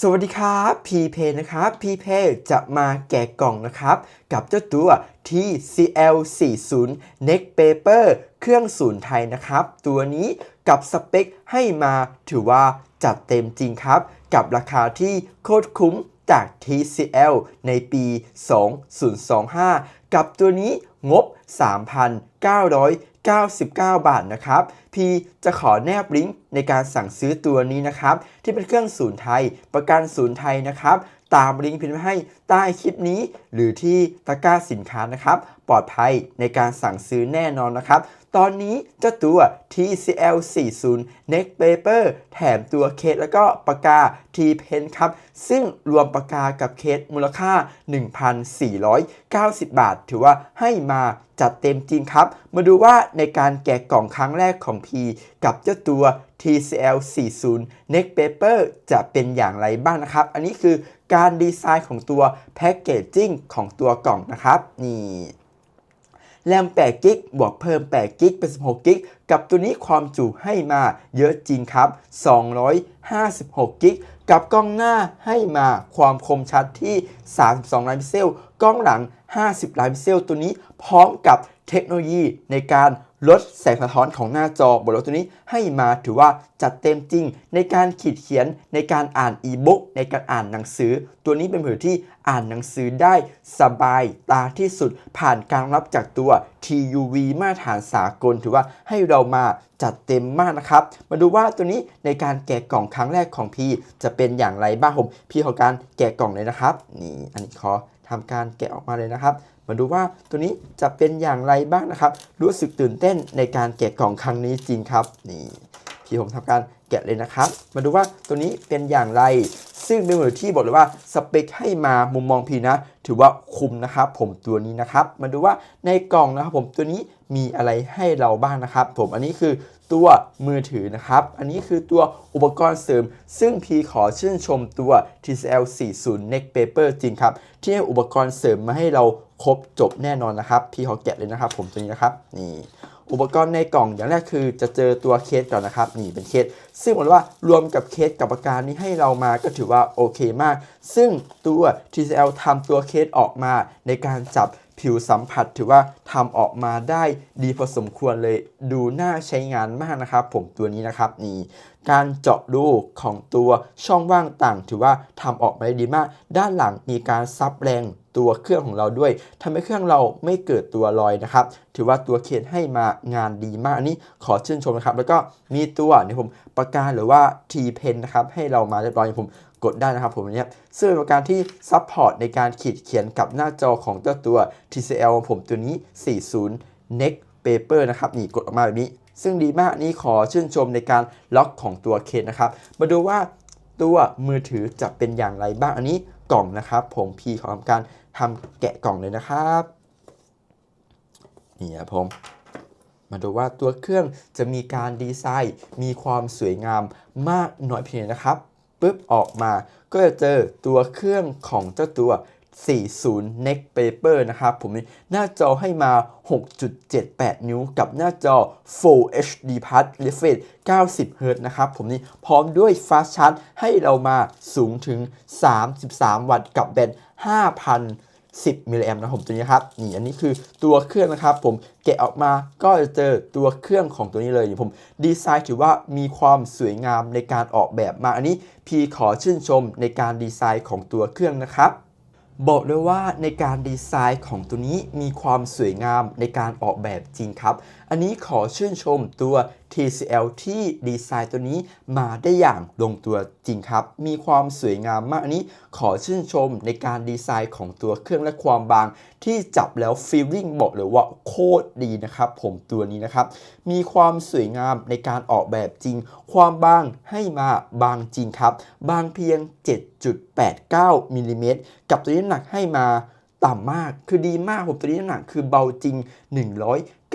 สวัสดีครับพีเพนะครับพีเพจะมาแกะกล่องนะครับ กับเจ้าตัว TCL 40 Neck Paper เครื่องศูนย์ไทยนะครับ ตัวนี้กับสเปคให้มาถือว่าจัดเต็มจริงครับ กับราคาที่โคตรคุ้มจาก TCL ในปี 2025 กับตัวนี้งบ 3,999 บาทนะครับ พี่จะขอแนบลิงก์ในการสั่งซื้อตัวนี้นะครับ ที่เป็นเครื่องศูนย์ไทย ประกันศูนย์ไทยนะครับ ตามลิงก์พิมพ์ให้ใต้คลิปนี้ หรือที่ตะกร้าสินค้านะครับ ปลอดภัยในการสั่งซื้อแน่นอนนะครับ ตอนนี้เจ้าตัว TCL 40 Neck Paper แถมตัวเคสแล้วก็ปากกา T Pen ครับ ซึ่งรวมปากกากับเคสมูลค่า 1,490 บาท ถือว่าให้มาจัดเต็มจริงครับ มาดูว่าในการแกะกล่องครั้งแรกของ P กับเจ้าตัว TCL 40 Neck Paper จะเป็นอย่างไรบ้างนะครับ อันนี้คือ การดีไซน์ของตัวแพ็กเกจจิ้งของตัวกล่องนะครับ นี่แรม8กิกบวกเพิ่ม8กิกเป็น 16กิกกับตัวนี้ความจุให้มาเยอะจริงครับ 256กิกกับกล้องหน้าให้มาความคมชัดที่ 32 ล้านพิกเซล กล้องหลัง 50 ล้านพิกเซล ตัวนี้พร้อมกับเทคโนโลยีในการ ลดแสงสะท้อนของหน้าจอบนรถตัวนี้ให้มาถือว่าจัดเต็มจริง ในการขีดเขียนในการอ่านอีบุ๊กในการอ่านหนังสือ ตัวนี้เป็นผือที่ อ่านหนังสือได้สบายตาที่สุดผ่านการรับจากตัว TUV มาตรฐานสากลถือว่าให้เรามาจัดเต็มมากนะครับ มาดูว่าตัวนี้ในการแกะกล่องครั้งแรกของพี่จะเป็นอย่างไรบ้างผมพี่ขอการแกะกล่องเลยนะครับนี่อันนี้ขอทำการแกะออกมาเลยนะครับมาดูว่าตัวนี้จะเป็นอย่างไรบ้างนะครับ รู้สึกตื่นเต้นในการแกะกล่องครั้งนี้จริงครับ นี่พี่ผมทำการ กะเลยนะครับ มาดูว่าตัวนี้เป็นอย่างไร ซึ่งเป็นมือที่บอกเลยว่าสเปคให้มามุมมองพีนะ ถือว่าคุ้มนะครับ ผมตัวนี้นะครับ มาดูว่าในกล่องนะครับ ผมตัวนี้มีอะไรให้เราบ้างนะครับ ผมอันนี้คือตัวมือถือนะครับ อันนี้คือตัวอุปกรณ์เสริม ซึ่งพีขอชื่นชมตัว TCL 40 Neck Paper จริงครับ ที่ให้อุปกรณ์เสริมมาให้เราครบจบแน่นอนนะครับ พี่ขอแกะเลยนะครับ ผมตัวนี้นะครับนี่ อุปกรณ์ในกล่องอย่างแรกคือจะเจอตัวเคสก่อนนะครับนี่เป็นเคส ซึ่งบอกเลยว่ารวมกับเคสกับปากกานี้ให้เรามาก็ถือว่าโอเคมาก ซึ่งตัว TCL ทำตัวเคสออกมาในการจับ ผิวสัมผัสถือว่าทำออกมาได้ดีพอสมควรเลยดูน่าใช้งานมากนะครับ ผมตัวนี้นะครับนี่การเจาะรูของตัวช่องว่างต่าง ถือว่าทำออกมาได้ดีมาก ด้านหลังมีการซับแรงตัวเครื่องของเราด้วยทำให้เครื่องเราไม่เกิดตัวลอยนะครับ ถือว่าตัวเคนให้มางานดีมากนนี้ขอชื่นชมนะครับ แล้วก็มีตัวเนี่ยผมปากกาหรือว่า T Pen นะครับให้เรามาเรียบร้อยผม กดได้นะครับผมอันนี้ซึ่งเป็นปากกาที่ซัพพอร์ตในการขีดเขียนกับหน้าจอของเจ้าตัว TCL ของผมตัวนี้ 40 Neck Paper นะครับนี่กดออกมาแบบนี้ ซึ่งดีมากนี่ขอชื่นชมในการล็อกของตัวเคสนะครับ มาดูว่าตัวมือถือจะเป็นอย่างไรบ้างอันนี้กล่องนะครับ ผมพีขอทำการทำแกะกล่องเลยนะครับนี่ครับผมมาดูว่าตัวเครื่องจะมีการดีไซน์ มีความสวยงามมากน้อยเพียงนะครับ ปุ๊บออกมา ก็จะเจอตัวเครื่องของเจ้าตัว 40 Neck Paper นะครับผมนี่หน้าจอให้มา 6.78 นิ้วกับหน้าจอ Full HD Plus Refresh 90 Hz นะครับผมนี่พร้อมด้วย Fast Charge ให้เรามาสูงถึง 33 วัตต์กับแบต5,000 10 มิลลิแอมป์นะผมตัวนี้ครับนี่อันนี้คือตัวเครื่องนะครับ ผมแกะออกมาก็จะเจอตัวเครื่องของตัวนี้เลยผมดีไซน์ถือว่ามีความสวยงามในการออกแบบมาอันนี้พี่ขอชื่นชมในการดีไซน์ของตัวเครื่องนะครับบอกเลยว่าในการดีไซน์ของตัวนี้มีความสวยงามในการออกแบบจริงครับ อันนี้ขอชื่นชมตัว TCL ที่ดีไซน์ตัวนี้มาได้อย่างลงตัวจริงครับ มีความสวยงามมากอันนี้ ขอชื่นชมในการดีไซน์ของตัวเครื่องและความบาง ที่จับแล้วฟีลลิ่งบอกเลยว่าโคตรดีนะครับ ผมตัวนี้นะครับ มีความสวยงามในการออกแบบจริง ความบางให้มาบางจริงครับ บางเพียง 7.89มิลลิเมตรกับตัวนี้ำหนักให้มาต่ำมาก คือดีมากผมตัวนี้น้ำหนักคือเบาจริง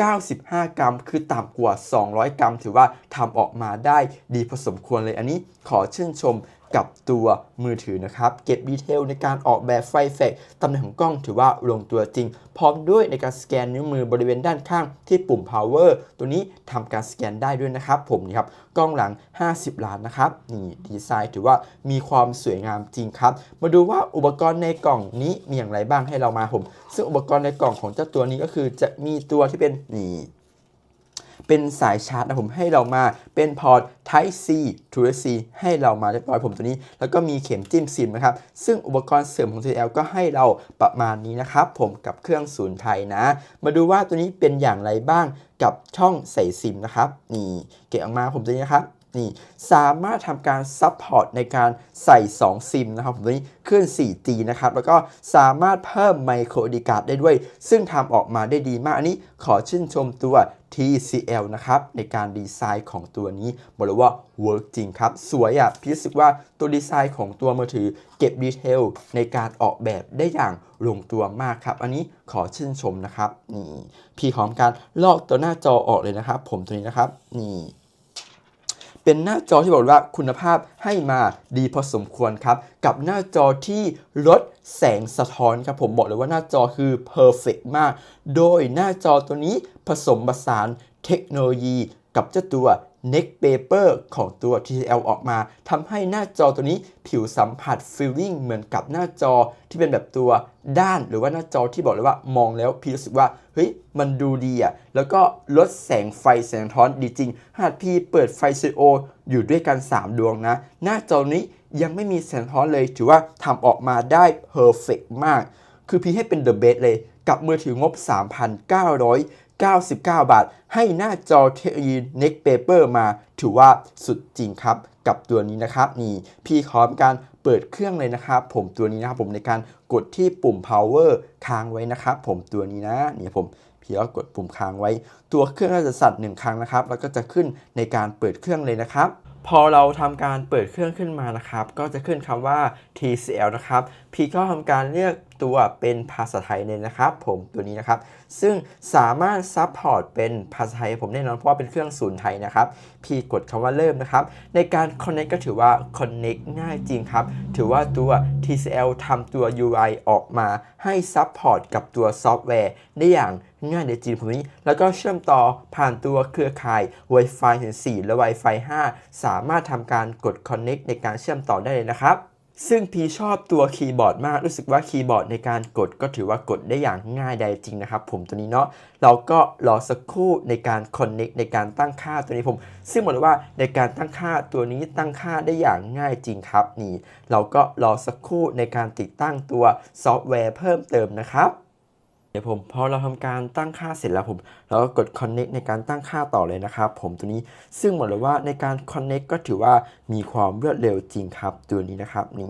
95 กรัม คือต่ำกว่า 200 กรัม ถือว่าทำออกมาได้ดีพอสมควรเลยอันนี้ขอชื่นชมกับตัวมือถือนะครับ เก็บดีเทลในการออกแบบไฟแฟกตำแหน่งของกล้องถือว่าลงตัวจริง พร้อมด้วยในการสแกนนิ้วมือบริเวณด้านข้างที่ปุ่ม power ตัวนี้ทำการสแกนได้ด้วยนะครับผมนี่ครับ กล้องหลัง 50 ล้านนะครับ นี่ดีไซน์ถือว่ามีความสวยงามจริงครับ มาดูว่าอุปกรณ์ในกล่องนี้มีอย่างไรบ้างให้เรามาผม ซึ่งอุปกรณ์ในกล่องของเจ้าตัวนี้ก็คือจะมีตัวที่เป็นนี่เป็นสายชาร์จนะผมให้เรามาเป็นพอร์ต Type C to C ให้เรามาเรียบร้อยผมตัวนี้ แล้วก็มีเข็มจิ้มซิมนะครับ ซึ่งอุปกรณ์เสริมของ TL ก็ให้เราประมาณนี้นะครับ ผมกับเครื่องศูนย์ไทยนะ มาดูว่าตัวนี้เป็นอย่างไรบ้างกับช่องใส่ซิมนะครับ นี่เก็บออกมาผมตัวนี้นะครับ นี่สามารถทำการซัพพอร์ตในการใส่ 2 ซิมนะครับตัวนี้คลื่น 4G นะครับ แล้วก็สามารถเพิ่มไมโครดีการ์ดได้ด้วย ซึ่งทำออกมาได้ดีมาก อันนี้ขอชื่นชมตัว TCL นะครับ ในการดีไซน์ของตัวนี้บอกเลยว่าเวิร์กจริงครับ สวยอะพี่รู้สึกว่าตัวดีไซน์ของตัวมือถือเก็บดีเทลในการออกแบบได้อย่างลงตัวมากครับ อันนี้ขอชื่นชมนะครับนี่พี่ขอทำการลอกตัวหน้าจอออกเลยนะครับ ผมตัวนี้นะครับนี่ เป็นหน้าจอที่บอกว่าคุณภาพให้มาดีพอสมควรครับ กับหน้าจอที่ลดแสงสะท้อนครับผมบอกเลยว่าหน้าจอคือ perfect มาก โดยหน้าจอตัวนี้ผสมผสานเทคโนโลยีกับเจ้าตัว neck paper ของตัว TCL ออกมาทำให้หน้าจอตัวนี้ผิวสัมผัส feeling เหมือนกับหน้าจอที่เป็นแบบตัวด้านหรือว่าหน้าจอที่บอกเลยว่ามองแล้วพี่รู้สึกว่า เฮ้ย มันดูดีอะแล้วก็ลดแสงไฟแสงท้อนดีจริง หากพี่เปิดไฟซีโออยู่ด้วยกัน 3 ดวงนะ หน้าจอนี้ยังไม่มีแสงท้อนเลยถือว่าทำออกมาได้ perfect มาก คือพี่ให้เป็น the best เลยกับมือถืองบ 99 บาท ให้หน้าจอเทคโนโลยี Next Paper มา ถือว่าสุดจริงครับ กับตัวนี้นะครับนี่พี่ขอมการเปิดเครื่องเลยนะครับ ผมตัวนี้นะครับผมในการกดที่ปุ่ม power ค้างไว้นะครับ ผมตัวนี้นะนี่ผมพี่ก็กดปุ่มค้างไว้ ตัวเครื่องก็จะสั่นหนึ่งครั้งนะครับ แล้วก็จะขึ้นในการเปิดเครื่องเลยนะครับ พอเราทำการเปิดเครื่องขึ้นมานะครับ ก็จะขึ้นคำว่า TCL นะครับ พี่ก็ทำการเลือกตัวเป็นภาษาไทยเลยนะครับ ผมตัวนี้นะครับ ซึ่งสามารถซัพพอร์ตเป็นภาษาไทยผมแน่นอนเพราะว่าเป็นเครื่องศูนย์ไทยนะครับ พี่กดคำว่าเริ่มนะครับ ในการ Connect ก็ถือว่า Connect ง่ายจริงครับ ถือว่าตัว TCL ทำตัว UI ออกมาให้ซัพพอร์ตกับตัวซอฟต์แวร์ได้อย่าง ง่ายในจีนผมนี้ แล้วก็เชื่อมต่อผ่านตัวเครือข่าย Wi-Fi ถึง4และ Wi-Fi 5 สามารถทำการกด Connect ในการเชื่อมต่อได้เลยนะครับซึ่งพีชอบตัวคีย์บอร์ดมาก รู้สึกว่าคีย์บอร์ดในการกดก็ถือว่ากดได้อย่างง่ายได้จริงนะครับ ผมตัวนี้เนาะเราก็รอสักครู่ในการ Connect ในการตั้งค่าตัวนี้ผม ซึ่งบอกเลยว่าในการตั้งค่าตัวนี้ตั้งค่าได้อย่างง่ายจริงครับนี่ เราก็รอสักครู่ในการติดตั้งตัวซอฟต์แวร์เพิ่มเติมนะครับ เดี๋ยวผมพอเราทำการตั้งค่าเสร็จแล้วผมเราก็กด connect ในการตั้งค่าต่อเลยนะครับ ผมตัวนี้ซึ่งบอกเลยว่าในการ connect ก็ถือว่ามีความรวดเร็วจริงครับ ตัวนี้นะครับนี่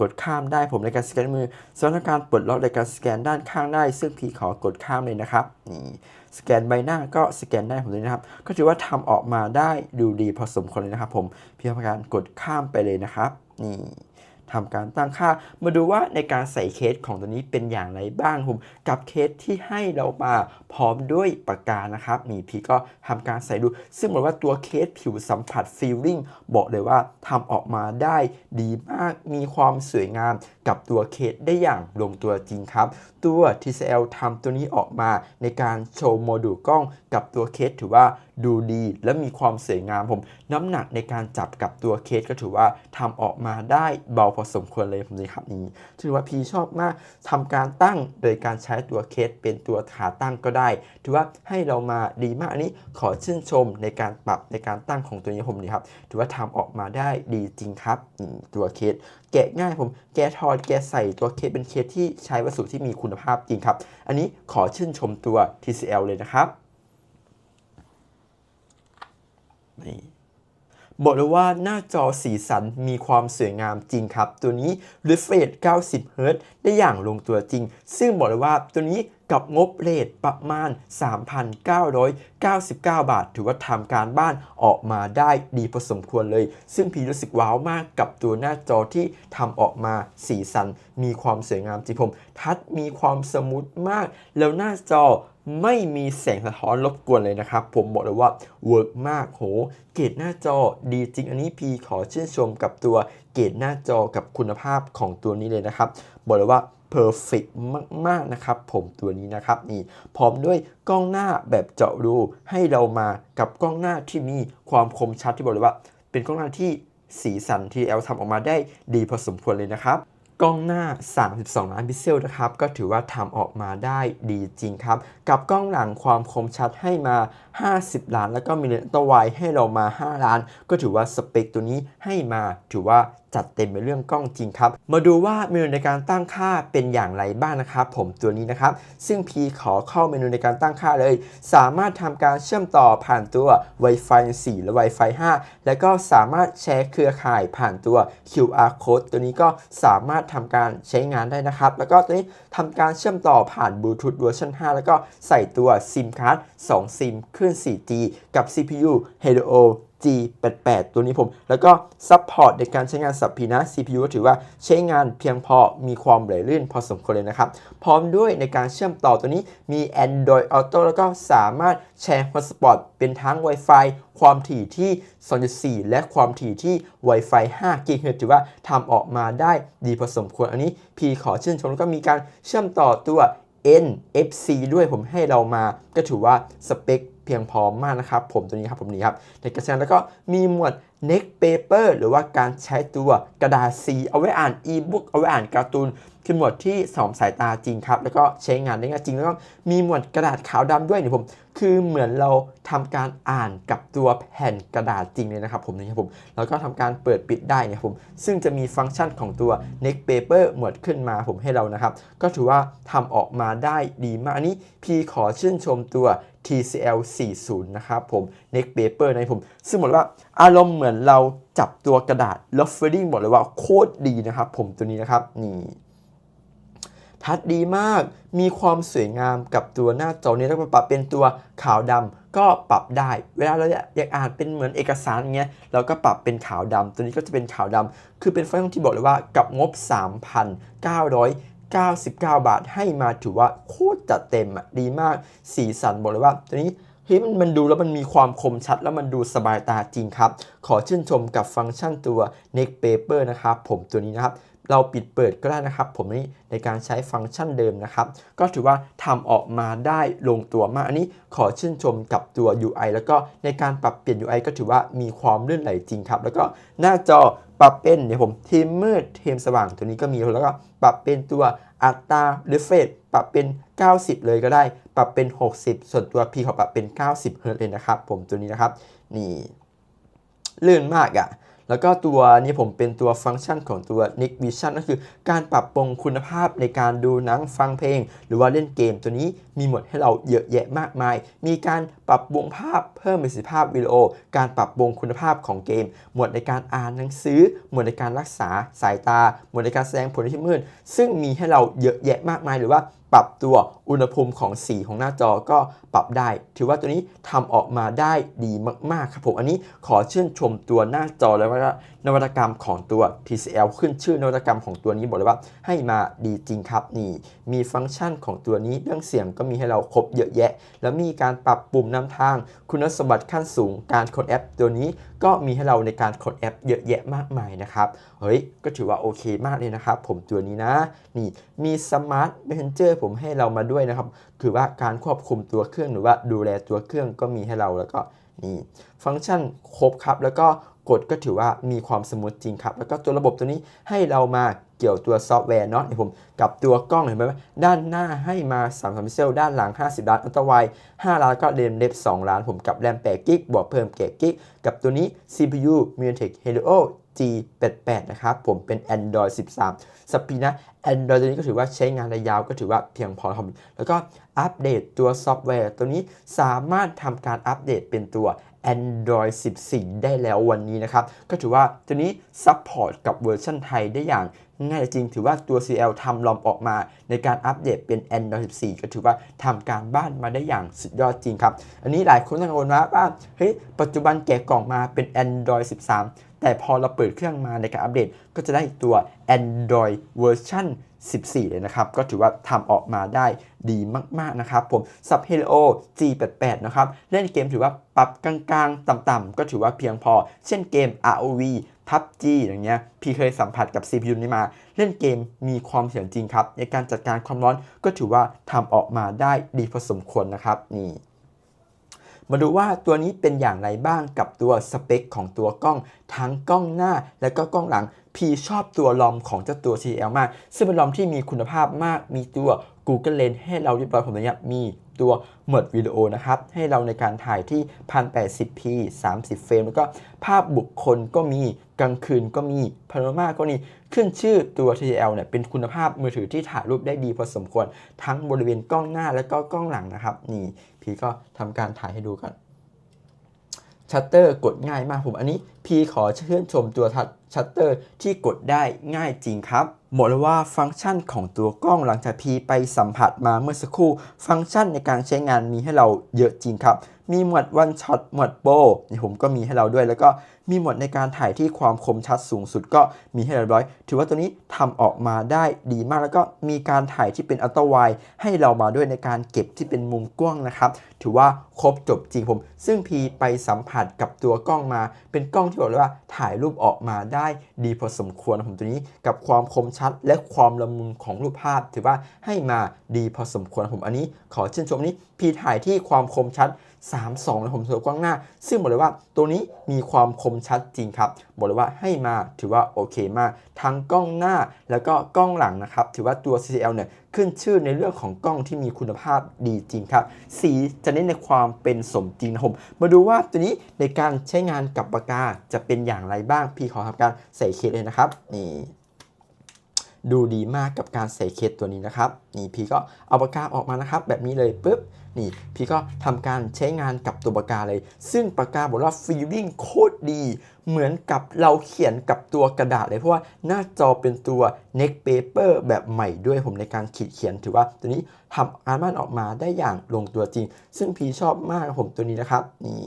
กดข้ามได้ผมในการสแกนมือส่วนในการปลดล็อกในการสแกนด้านข้างได้ ซึ่งพี่ขอกดข้ามเลยนะครับนี่สแกนใบหน้าก็สแกนได้ผมเลยนะครับ ก็ถือว่าทำออกมาได้ดูดีพอสมควรเลยนะครับ ผมเพี่ทำการกดข้ามไปเลยนะครับนี่ ทำการตั้งค่า มาดูว่าในการใส่เคสของตัวนี้เป็นอย่างไรบ้างผมกับเคสที่ให้เรามาพร้อมด้วยปากกานะครับนี่พี่ก็ทำการใส่ดู ซึ่งบอกว่าตัวเคสผิวสัมผัสฟีลลิ่งบอกเลยว่าทำออกมาได้ดีมากมีความสวยงามกับตัวเคสได้อย่างลงตัวจริงครับ ตัว TCL ทำตัวนี้ออกมาในการโชว์โมดูลกล้องกับตัวเคสถือว่าดูดีและมีความสวยงามผม น้ำหนักในการจับกับตัวเคสก็ถือว่าทำออกมาได้เบาพอสมควรเลยผมเลยครับนี้ถือว่าพีชอบมากทำการตั้งโดยการใช้ตัวเคสเป็นตัวขาตั้งก็ได้ ถือว่าให้เรามาดีมากอันนี้ขอชื่นชมในการปรับในการตั้งของตัวนี้ผมนี่ครับถือว่าทำออกมาได้ดีจริงครับตัวเคสแกะง่ายผมแกะทอดแกะใส่ตัวเคสเป็นเคสที่ใช้วัสดุที่มีคุณภาพจริงครับ อันนี้ขอชื่นชมตัว TCL เลยนะครับนี่ บอกเลยว่าหน้าจอสีสันมีความสวยงามจริงครับ ตัวนี้ refresh 90เฮิรตซ์ได้อย่างลงตัวจริง ซึ่งบอกเลยว่าตัวนี้กับงบเรทประมาณ 3,999 บาท ถือว่าทำการบ้านออกมาได้ดีพอสมควรเลย ซึ่งพี่รู้สึกว้าวมากกับตัวหน้าจอที่ทำออกมาสีสัน มีความสวยงามจริงผม ทัชมีความสมูทมาก แล้วหน้าจอ ไม่มีแสงสะท้อนรบกวนเลยนะครับ ผมบอกเลยว่าเวิร์กมากโห เกรดหน้าจอดีจริงอันนี้พีขอชื่นชมกับตัวเกรดหน้าจอกับคุณภาพของตัวนี้เลยนะครับ บอกเลยว่า perfect มาก ๆ นะครับ ผมตัวนี้นะครับนี่พร้อมด้วยกล้องหน้าแบบเจาะรูให้เรามากับกล้องหน้าที่มีความคมชัดที่บอกเลยว่า เป็นกล้องหน้าที่สีสันที่แอลทำออกมาได้ดีพอสมควรเลยนะครับ กล้องหน้า 32 ล้านพิกเซลนะครับ ก็ถือว่าทำออกมาได้ดีจริงครับ กับกล้องหลังความคมชัดให้มา 50 ล้าน แล้วก็มีเลนส์อัลตร้าไวให้เรามา 5 ล้าน ก็ถือว่าสเปคตัวนี้ให้มาถือว่าจัดเต็มในเรื่องกล้องจริงครับ มาดูว่าเมนูในการตั้งค่าเป็นอย่างไรบ้างนะครับ ผมตัวนี้นะครับ ซึ่งพีขอเข้าเมนูในการตั้งค่าเลย สามารถทำการเชื่อมต่อผ่านตัว Wi-Fi 4 และ Wi-Fi 5 แล้วก็สามารถแชร์เครือข่ายผ่านตัว QR code ตัวนี้ก็สามารถทำการใช้งานได้นะครับ แล้วก็ตัวนี้ทำการเชื่อมต่อผ่านบลูทูธเวอร์ชัน5แล้วก็ใส่ตัวซิมการ์ด2ซิมคลื่น 4G กับ CPU Helio G88 ตัวนี้ผม แล้วก็ซัพพอร์ตในการใช้งานสับพีนะ CPU ก็ถือว่าใช้งานเพียงพอมีความไหลลื่นพอสมควรเลยนะครับ พร้อมด้วยในการเชื่อมต่อตัวนี้มี Android Auto แล้วก็สามารถแชร์ Hotspot เป็นทั้ง Wi-Fi ความถี่ที่ 2.4 และความถี่ที่ Wi-Fi 5 GHz ถือว่าทำออกมาได้ดีพอสมควรอันนี้ พีขอชื่นชมแล้วก็มีการเชื่อมต่อตัว NFC ด้วยผมให้เรามาก็ถือว่าสเปคเพียงพอมากนะครับ ผมตัวนี้ครับผมนี้ครับในกระแสแล้วก็มีหมวด next paper หรือว่าการใช้ตัวกระดาษสีเอาไว้อ่าน e-book เอาไว้อ่านการ์ตูนคือหมวดที่สองสายตาจริงครับ แล้วก็ใช้งานได้งานจริงแล้วก็มีหมวดกระดาษขาวดำด้วยนี่ผม คือเหมือนเราทำการอ่านกับตัวแผ่นกระดาษจริงเลยนะครับผมนะครับผมแล้วก็ทำการเปิดปิดได้เนี่ยผมซึ่งจะมีฟังก์ชันของตัว next paper หมวดขึ้นมาผมให้เรานะครับ ก็ถือว่าทำออกมาได้ดีมากอันนี้พี่ขอชื่นชมตัว TCL 40 นะครับผม next paper นผม ซึ่งบอกเลยว่าอารมณ์เหมือนเราจับตัวกระดาษแล้ว feeling บอกเลยว่าโคตรดีนะครับผมตัวนี้นะครับนี่ ทัดดีมาก มีความสวยงามกับตัวหน้าจอนี้แล้วก็ปรับเป็นตัวขาวดำก็ปรับได้ เวลาเราอยากอ่านเป็นเหมือนเอกสารอย่างเงี้ยเราก็ปรับเป็นขาวดำตัวนี้ก็จะเป็นขาวดำคือเป็นฟังก์ชันที่บอกเลยว่ากับงบ 3,999 บาทให้มาถือว่าโคตรจัดเต็มอะดีมาก สีสันบอกเลยว่า ตัวนี้เฮ้ยมันมันดูแล้วมันมีความคมชัดแล้วมันดูสบายตาจริงครับ ขอชื่นชมกับฟังก์ชันตัว next paper นะครับผมตัวนี้นะครับ เราปิดเปิดก็ได้นะครับ ผมนี่ในการใช้ฟังก์ชันเดิมนะครับ ก็ถือว่าทำออกมาได้ลงตัวมาก อันนี้ขอชื่นชมกับตัว UI แล้วก็ในการปรับเปลี่ยน UI ก็ถือว่ามีความลื่นไหลจริงครับ แล้วก็หน้าจอปรับเป็นเนี่ยผมทีมมืดทีมสว่างตัวนี้ก็มีแล้วก็ปรับเป็นตัวอัตราหรือเฟสปรับเป็น 90 เลยก็ได้ ปรับเป็น 60 ส่วนตัว P ขอปรับเป็น 90เฮิร์ตซ์เลยนะครับ ผมตัวนี้นะครับ นี่ลื่นมากอะ่ะ แล้วก็ตัวนี้ผมเป็นตัวฟังก์ชันของตัว Nick Vision ก็คือการปรับปรุงคุณภาพในการดูหนังฟังเพลง หรือว่าเล่นเกมตัวนี้มีหมดให้เราเยอะแยะมากมาย มีการปรับปรุงภาพเพิ่มประสิทธิภาพวิดีโอ การปรับปรุงคุณภาพของเกม หมวดในการอ่านหนังสือ หมวดในการรักษาสายตา หมวดในการแสดงผลที่มืดซึ่งมีให้เราเยอะแยะมากมายหรือว่า ปรับตัวอุณหภูมิของสีของหน้าจอก็ปรับได้ ถือว่าตัวนี้ทำออกมาได้ดีมากๆครับผมอันนี้ขอเชื่นชมตัวหน้าจอแล้วว่า นวัตกรรมของตัว TCL ขึ้นชื่อนวัตกรรมของตัวนี้บอกเลยว่า ให้มาดีจริงครับนี่ มีฟังก์ชันของตัวนี้เรื่องเสียงก็มีให้เราครบเยอะแยะ แล้วมีการปรับปุ่มนำทาง คุณสมบัติขั้นสูง การกดแอป ตัวนี้ก็มีให้เราในการกดแอป เยอะแยะมากมายนะครับ เฮ้ย ก็ถือว่าโอเคมากเลยนะครับ ผมตัวนี้นะ นี่ มีสมาร์ทเมนเจอร์ผมให้เรามาด้วยนะครับคือว่าการควบคุมตัวเครื่องหรือว่าดูแลตัวเครื่องก็มีให้เราแล้วก็นี่ ฟังก์ชันครบครับ แล้วก็ กดก็ถือว่ามีความสมูทจริงครับ แล้วก็ตัวระบบตัวนี้ให้เรามาเกี่ยวตัวซอฟต์แวร์เนาะเห็นผมกับตัวกล้องเห็นไหมว่าด้านหน้าให้มา3 3พิกเซลด้านหลัง 50 ล้านอัลตร้าไวด์5ล้านก็เรมเล็บ 2 ล้านผมกับแรม8กิกบวกเพิ่มเกกิกกับตัวนี้ CPU MediaTek Helio G88 นะครับผมเป็น Android 13 สปีนะ Android ตัวนี้ก็ถือว่าใช้งานระยะยาวก็ถือว่าเพียงพอครับแล้วก็อัปเดตตัวซอฟต์แวร์ตัวนี้สามารถทำการอัปเดตเป็นตัว Android 14 ได้แล้ววันนี้นะครับ ก็ถือว่าตัวนี้ซัพพอร์ตกับเวอร์ชันไทยได้อย่างง่ายจริง ถือว่าตัว CL ทำลอมออกมาในการอัปเดตเป็น Android 14 ก็ถือว่าทำการบ้านมาได้อย่างสุดยอดจริงครับ อันนี้หลายคนกังวลว่าว่าเฮ้ยปัจจุบันแกะกล่องมาเป็น Android 13 แต่พอเราเปิดเครื่องมาในการอัปเดต ก็จะได้ตัว Android เวอร์ชัน 14 เลยนะครับ ก็ถือว่าทำออกมาได้ดีมาก ๆ นะครับ ผมสับ Helio G88 นะครับ เล่นเกมถือว่าปรับกลางๆ ต่ำๆ ก็ถือว่าเพียงพอ เช่นเกม ROV PUBG อย่างเงี้ยพี่เคยสัมผัสกับ CPU นี้มา เล่นเกมมีความเสี่ยงจริงครับ ในการจัดการความร้อนก็ถือว่าทำออกมาได้ดีพอสมควรนะครับนี่มาดูว่าตัวนี้เป็นอย่างไรบ้างกับตัวสเปคของตัวกล้อง ทั้งกล้องหน้าและก็กล้องหลัง พีชอบตัวลอมของเจ้าตัว CL มาก ซึ่งเป็นลอมที่มีคุณภาพมาก มีตัว Google Lens ให้เราเรียบร้อยผมเนี่ยมีตัวโหมดวิดีโอนะครับ ให้เราในการถ่ายที่ 1080p 30 เฟรม แล้วก็ภาพบุคคลก็มีกลางคืนก็มีพาโนรามาก็มีขึ้นชื่อตัว TCL เนี่ยเป็นคุณภาพมือถือที่ถ่ายรูปได้ดีพอสมควร ทั้งบริเวณกล้องหน้าและก็กล้องหลังนะครับ นี่พี่ก็ทำการถ่ายให้ดูกัน ชัตเตอร์กดง่ายมากผมอันนี้ พี่ขอเชื่นชมตัวทัชชัตเตอร์ที่กดได้ง่ายจริงครับบอกเลยว่าฟังก์ชันของตัวกล้องหลังจากพีไปสัมผัสมาเมื่อสักครู่ ฟังก์ชันในการใช้งานมีให้เราเยอะจริงครับ มีหมวดวันช็อตหมวดโปรนี่ผมก็มีให้เราด้วยแล้วก็ มีหมดในการถ่ายที่ความคมชัดสูงสุดก็มีให้เรียบร้อย ถือว่าตัวนี้ทำออกมาได้ดีมากแล้วก็มีการถ่ายที่เป็นอัลตร้าไวด์ให้เรามาด้วยในการเก็บที่เป็นมุมกว้างนะครับ ถือว่าครบจบจริงผม ซึ่งพีไปสัมผัสกับตัวกล้องมา เป็นกล้องที่บอกเลยว่าถ่ายรูปออกมาได้ดีพอสมควรนะผมตัวนี้กับความคมชัดและความละมุนของรูปภาพ ถือว่าให้มาดีพอสมควรนะผมอันนี้ ขอชื่นชมนี้พีถ่ายที่ความคมชัด 32นะผมตัวกว้างหน้า ซึ่งบอกเลยว่าตัวนี้มีความคมชัดจริงครับ บอกเลยว่าให้มาถือว่าโอเคมาก ทั้งกล้องหน้าแล้วก็กล้องหลังนะครับ ถือว่าตัว CCL เนี่ยขึ้นชื่อในเรื่องของกล้องที่มีคุณภาพดีจริงครับ สีจะเน้นในความเป็นสมจริงนะผม มาดูว่าตัวนี้ในการใช้งานกับปากกาจะเป็นอย่างไรบ้าง พี่ขอทำการใส่เคสเลยนะครับ นี่ ดูดีมากกับการใส่เคสตัวนี้นะครับ นี่พี่ก็เอาปากกาออกมานะครับ แบบนี้เลยปุ๊บนี่พี่ก็ทำการใช้งานกับตัวปากกาเลย ซึ่งปากกาบอกว่าฟีลลิ่งโคตรดี เหมือนกับเราเขียนกับตัวกระดาษเลย เพราะว่าหน้าจอเป็นตัว neck paper แบบใหม่ด้วยผมในการขีดเขียนถือว่าตัวนี้ทำอาร์มันออกมาได้อย่างลงตัวจริง ซึ่งพี่ชอบมากผมตัวนี้นะครับนี่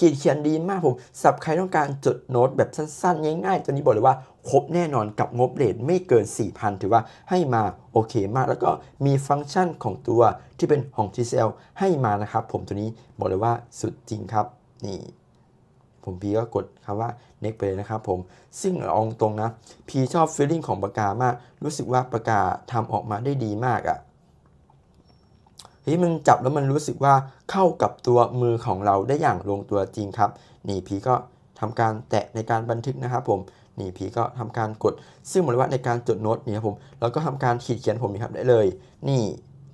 ขีดเขียนดีมากผมสับใครต้องการจดโน้ตแบบสั้นๆ ง่ายๆตัวนี้บอกเลยว่าครบแน่นอนกับงบเลทไม่เกิน 4,000 ถือว่าให้มาโอเคมาก แล้วก็มีฟังก์ชันของตัวที่เป็นของ TCL ให้มานะครับ ผมตัวนี้บอกเลยว่าสุดจริงครับนี่ผมพีก็กดคำว่า next ไปเลยนะครับผม ซึ่งเอาตรงนะ พีชอบ feeling ของปากกามาก รู้สึกว่าปากกาทำออกมาได้ดีมากอะ่ะ เฮ้ยมันจับแล้วมันรู้สึกว่าเข้ากับตัวมือของเราได้อย่างลงตัวจริงครับนี่พีก็ทำการแตะในการบันทึกนะครับผมนี่พีก็ทำการกด ซึ่งหมือนว่าในการจดโน้ตนี่ครับผมแล้วก็ทำการขีดเขียนผมนี่ครับได้เลย นี่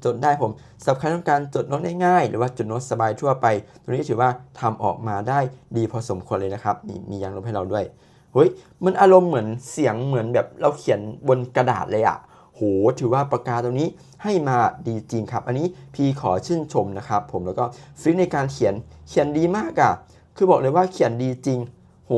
จดได้ผมสำหรับครต้องการจดโน้ตง่ายๆ หรือว่าจดโน้ตสบายทั่วไป ตัวนี้ถือว่าทำออกมาได้ดีพอสมควรเลยนะครับนี่มียางลบให้เราด้วยเฮ้ยมันอารมณ์เหมือนเสียงเหมือนแบบเราเขียนบนกระดาษเลยอะ โหถือว่าปากกาตัวนี้ให้มาดีจริงครับ อันนี้พี่ขอชื่นชมนะครับ ผมแล้วก็ฟิลในการเขียนเขียนดีมากอะคือบอกเลยว่าเขียนดีจริง โห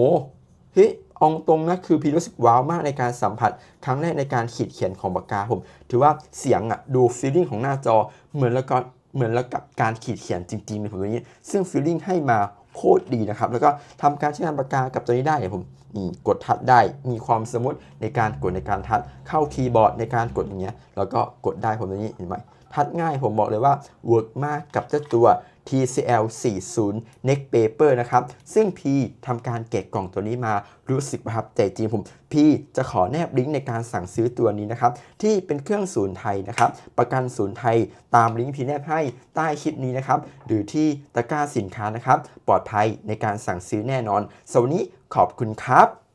เฮ้ยองตรงนะคือพี่รู้สึกว้าวมากในการสัมผัสครั้งแรกในการขีดเขียนของปากกาผม ถือว่าเสียงอะดูฟีลลิ่งของหน้าจอเหมือนแล้วก็ เหมือนแล้วกับการขีดเขียนจริงๆในผมตัวนี้ ซึ่งฟีลลิ่งให้มาโคตรดีนะครับ แล้วก็ทำการใช้งานปากกากับตัวนี้ได้เนี่ยผมนี่กดทัดได้มีความสมูทในการกดในการทัดเข้าคีย์บอร์ดในการกดอย่างเงี้ยแล้วก็กดได้ผมตัวนี้เห็นไหมทัดง่ายผมบอกเลยว่าเวิร์กมากกับเจ้าตัว TCL 40 Neck Paper นะครับ ซึ่งพี่ทำการแกะกล่องตัวนี้มารู้สึกประทับใจจริงผม พี่จะขอแนบลิงก์ในการสั่งซื้อตัวนี้นะครับ ที่เป็นเครื่องศูนย์ไทยนะครับ ประกันศูนย์ไทยตามลิงก์พี่แนบให้ใต้คลิปนี้นะครับ หรือที่ตะกร้าสินค้านะครับ ปลอดภัยในการสั่งซื้อแน่นอนสวันนี้ขอบคุณครับ